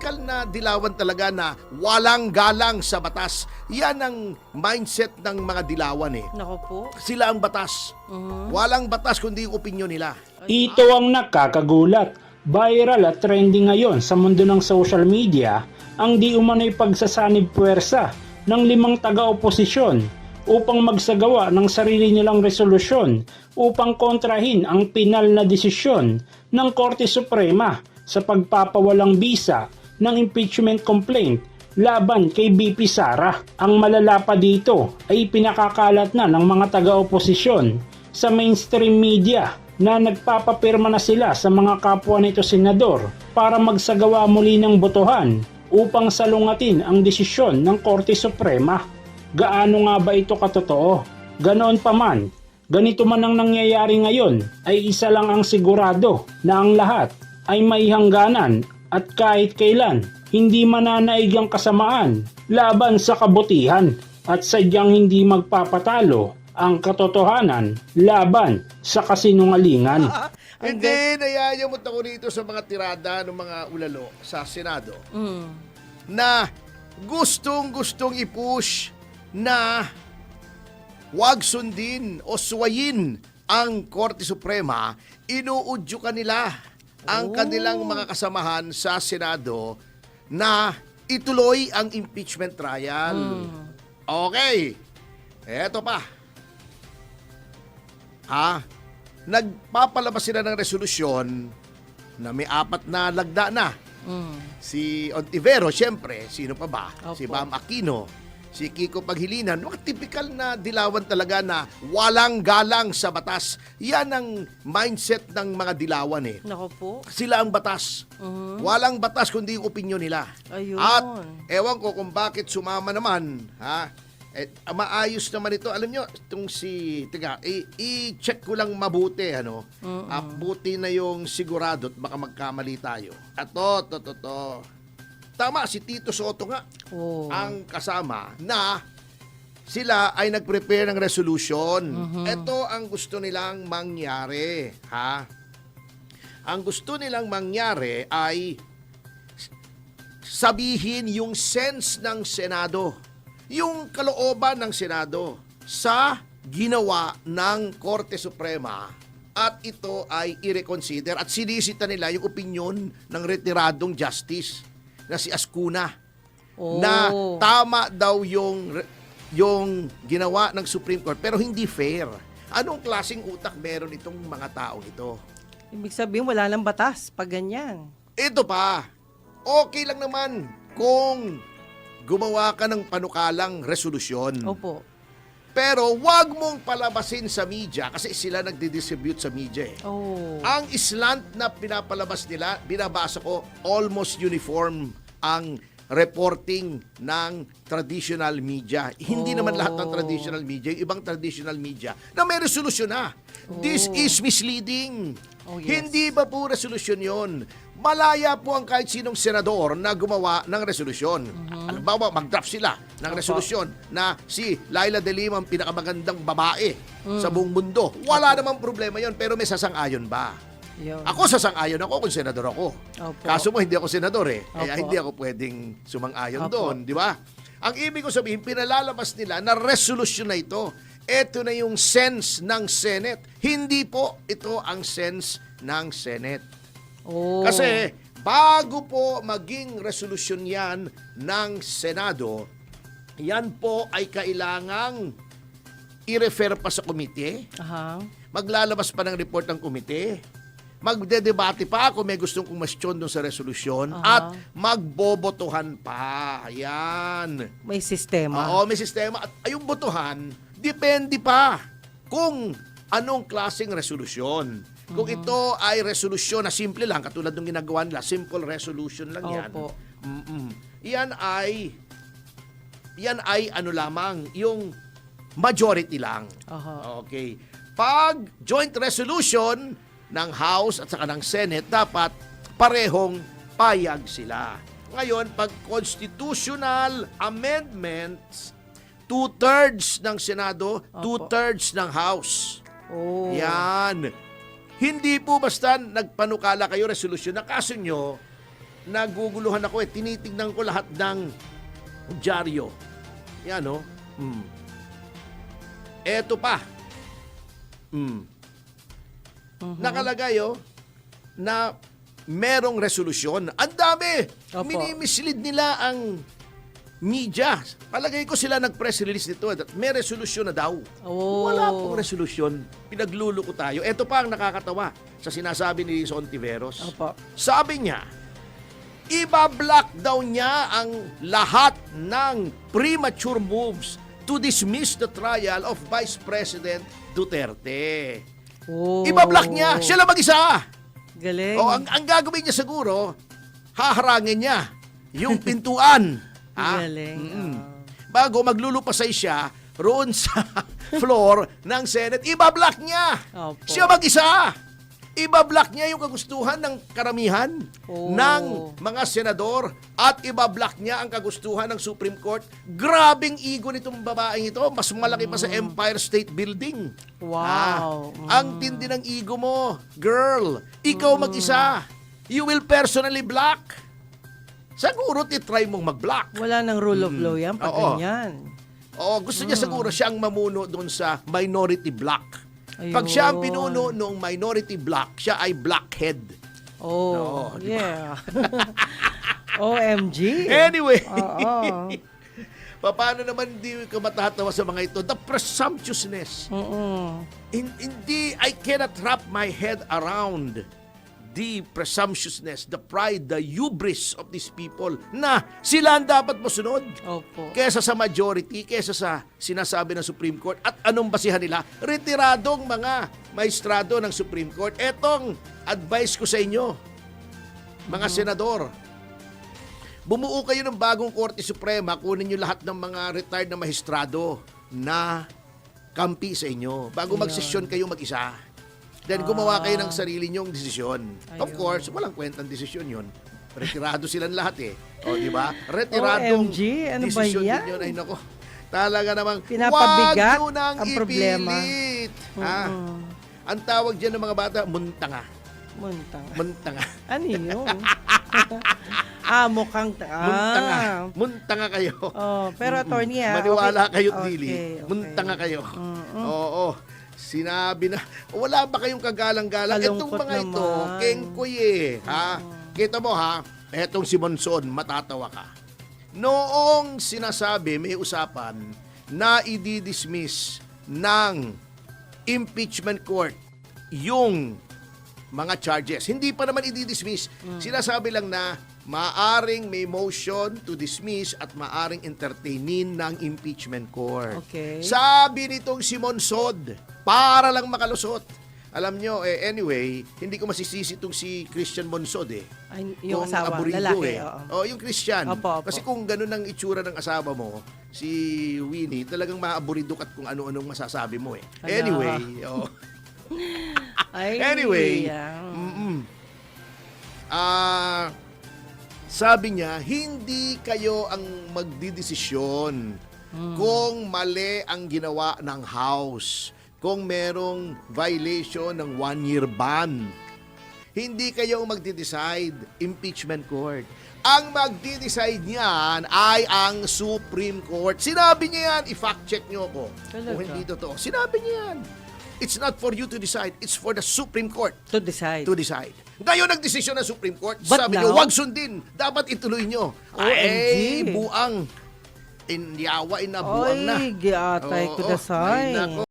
typical na dilawan talaga na walang galang sa batas. Yan ang mindset ng mga dilawan eh. Nako po. Sila ang batas. Walang batas kundi yung opinion nila. Ito ang nakakagulat. Viral at trending ngayon sa mundo ng social media ang di umano'y pagsasanib puwersa ng limang taga-oposisyon upang magsagawa ng sarili nilang resolusyon upang kontrahin ang pinal na desisyon ng Korte Suprema sa pagpapawalang bisa ng impeachment complaint laban kay BP Sara. Ang malala pa dito ay pinakakalat na ng mga taga-oposisyon sa mainstream media na nagpapapirma na sila sa mga kapwa nito senador para magsagawa muli ng botohan upang salungatin ang desisyon ng Korte Suprema. Gaano nga ba ito katotoo? Ganoon pa man, ganito man ang nangyayari ngayon ay isa lang ang sigurado na ang lahat ay may hangganan at kahit kailan hindi mananaig ang kasamaan laban sa kabutihan at sadyang hindi magpapatalo ang katotohanan laban sa kasinungalingan. Hindi, nayayamot ako rito sa mga tirada ng mga ulalo sa Senado Mm. na gustong-gustong ipush na wag sundin o suwayin ang Korte Suprema, inuudyo kanila ang Oh. kanilang mga kasamahan sa Senado na ituloy ang impeachment trial. Okay. Eto pa. Ha? Nagpapalabas sila ng resolusyon na may apat na lagda na. Mm. Si Ontivero, syempre, sino pa ba? Opo. Si Bam Aquino, si Kiko Paghilinan, mga typical na dilawan talaga na walang galang sa batas. Yan ang mindset ng mga dilawan eh. Nako po. Sila ang batas. Walang batas kundi yung opinion nila. Ayun. At ewan ko kung bakit sumama naman, ha? Eh, maayos naman ito. Alam nyo, itong si, tiga, i-check ko lang mabuti, ano? Ah, buti na yung sigurado at baka magkamali tayo. At to, to, to, to. Tama, si Tito Soto nga Oh. ang kasama na sila ay nag-prepare ng resolution. Ito ang gusto nilang mangyari, ha? Ang gusto nilang mangyari ay sabihin yung sense ng Senado, yung kalooban ng Senado sa ginawa ng Korte Suprema at ito ay i-reconsider at sinisita nila yung opinion ng retiradong justice na si Ascuna Oh. na tama daw yung yung ginawa ng Supreme Court pero hindi fair. Anong klasing utak meron itong mga tao ito? Ibig sabihin, wala nang batas pag ganyan. Ito pa, okay lang naman kung gumawa ka ng panukalang resolusyon. Opo. Pero wag mong palabasin sa media kasi sila nagdi-distribute sa media eh. Oh. Ang slant na pinapalabas nila, binabasa ko, almost uniform ang reporting ng traditional media. Hindi naman lahat ng Oh. traditional media, yung ibang traditional media, na may resolusyon na. This Oh. is misleading. Oh, yes. Hindi ba po resolusyon yon? Malaya po ang kahit sinong senador na gumawa ng resolusyon. Halimbawa, mag-draft sila ng Mm-hmm. Resolusyon na si Laila de Lima ang pinakamagandang babae Mm. sa buong mundo. Wala namang problema yon pero may sasang-ayon ba? Yun. Ako sasang-ayon ako kung senador ako. Opo. Kaso mo hindi ako senador eh. Kaya Opo. hindi ako pwedeng sumang-ayon Opo. doon, di ba? Ang ibig ko sabihin, pinalalabas nila na resolusyon na ito. Ito na yung sense ng Senate. Hindi po ito ang sense ng Senate. Oh. Kasi bago po maging resolusyon yan ng Senado, yan po ay kailangang i-refer pa sa komite Aha. maglalabas pa ng report ng komite, magdedebate pa kung may gustong kumasyon doon sa resolusyon, Aha. at magbobotohan pa. Ayan. May sistema. Oo, may sistema. At yung botohan, depende pa kung anong klaseng resolusyon. Kung Mhm. ito ay resolusyon na simple lang, katulad ng ginagawa nila, simple resolution lang yan. Opo. Mm-mm. Yan ay, yan ay ano lamang, yung majority lang. Aha. Okay. Pag joint resolution ng House at saka ng Senate, dapat parehong payag sila. Ngayon, pag constitutional amendments, two-thirds ng Senado, Opo. two-thirds ng House. Oh. Yan. Hindi po basta nagpanukala kayo resolusyon na kaso nyo naguguluhan ako eh. Tinitignan ko lahat ng dyaryo. Yan, no? Mm. Eto pa. Mm. Nakalagay, oh, na merong resolusyon. Ang dami! Opo. Minimislead nila ang media. Palagay ko sila nag-press release nito. at May resolusyon na daw. Oh. Wala pong resolusyon. Pinagluluko tayo. Ito pa ang nakakatawa sa sinasabi ni Son Tiveros. Opo. Sabi niya, iba-block daw niya ang lahat ng premature moves to dismiss the trial of Vice President Duterte. Oh. Iba-block niya. Siya lang mag-isa. Galing. O, ang, ang gagawin niya siguro, haharangin niya yung pintuan. Ha? Galing. Mm-mm. Ah. Bago maglulupasay siya roon sa floor ng Senate, iba-block niya. Opo. Siya mag-isa. Iba-block niya yung kagustuhan ng karamihan Oh. ng mga senador at iba-block niya ang kagustuhan ng Supreme Court. Grabing ego nitong babaeng ito. Mas malaki pa sa Empire State Building. Mm. Wow. Ah, Mm. ang tindi ng ego mo, girl. Ikaw mag-isa. You will personally block. Siguro titry mong mag-block. Wala nang rule of law yan pag Mm. Oo. ganyan. Oo, gusto niya siguro siya ang mamuno doon sa minority block. Ayun. Pag siya ang pinuno ng minority block, siya ay blockhead. Oh, Oo, di yeah. OMG. Anyway, Oo. paano naman hindi ka matatawa sa mga ito? The presumptuousness. Mm-mm. In- hindi, I cannot wrap my head around the presumptuousness, the pride, the hubris of these people na sila ang dapat masunod Opo. kesa sa majority, kesa sa sinasabi ng Supreme Court. At anong basihan nila? Retiradong mga maestrado ng Supreme Court. Etong advice ko sa inyo, mga senador, bumuo kayo ng bagong Korte Suprema, kunin nyo lahat ng mga retired na maestrado na kampi sa inyo bago magsesyon kayo mag-isa. Then gumawa kayo ng sarili nyong desisyon. Of Ayun. course, walang kwentang desisyon yun. Retirado silang lahat eh. O, di ba? Retiradong OMG, ano ba desisyon yan? din yun. Ay, nako. Talaga namang, Pinapabigat wag nyo nang ang problema. ipilit. Ha? Ang tawag dyan ng mga bata, muntanga. Muntang. Muntanga. Ano yun? ah, mukhang... Ah. Muntanga. Muntanga kayo. Oh, pero attorney ah. Maniwala okay. kayo, Okay, Dili. okay. Muntanga kayo. Oo. Sinabi na, wala ba kayong kagalang-galang? Itong mga ito, naman. kengkoy eh. Ha? Kita mo ha, etong si Monson, matatawa ka. Noong sinasabi, may usapan na i-dismiss ng impeachment court yung mga charges. Hindi pa naman i-dismiss. Mm. Sinasabi lang na maaring may motion to dismiss at maaring entertainin ng impeachment court. Okay. Sabi nitong si Monsod, para lang makalusot. Alam nyo, eh, anyway, hindi ko masisisi itong si Christian Monsod eh. Ay, yung Kung asawa, aburido lalaki. eh. oo. Oh, yung Christian. Opo, opo. Kasi kung ganun ang itsura ng asawa mo, si Winnie, talagang maaburido ka at kung ano-anong masasabi mo eh. Ala. Anyway, oh. Ay, Anyway, yeah. Ah, sabi niya, hindi kayo ang magdidesisyon kung mali ang ginawa ng House, kung merong violation ng one-year ban. Hindi kayo ang magdi-decide, impeachment court. Ang magdi-decide niyan ay ang Supreme Court. Sinabi niya yan, i-fact check niyo ako. Talaga? Kung hindi totoo. Sinabi niya yan. It's not for you to decide, it's for the Supreme Court To decide. to decide. Ngayon ang desisyon ng Supreme Court, But sabi now- niyo, wag sundin. Dapat ituloy niyo. Ay, buang. Inyawa, inabuang na. Ay, giatay Oo, ko dasay. ay, nako.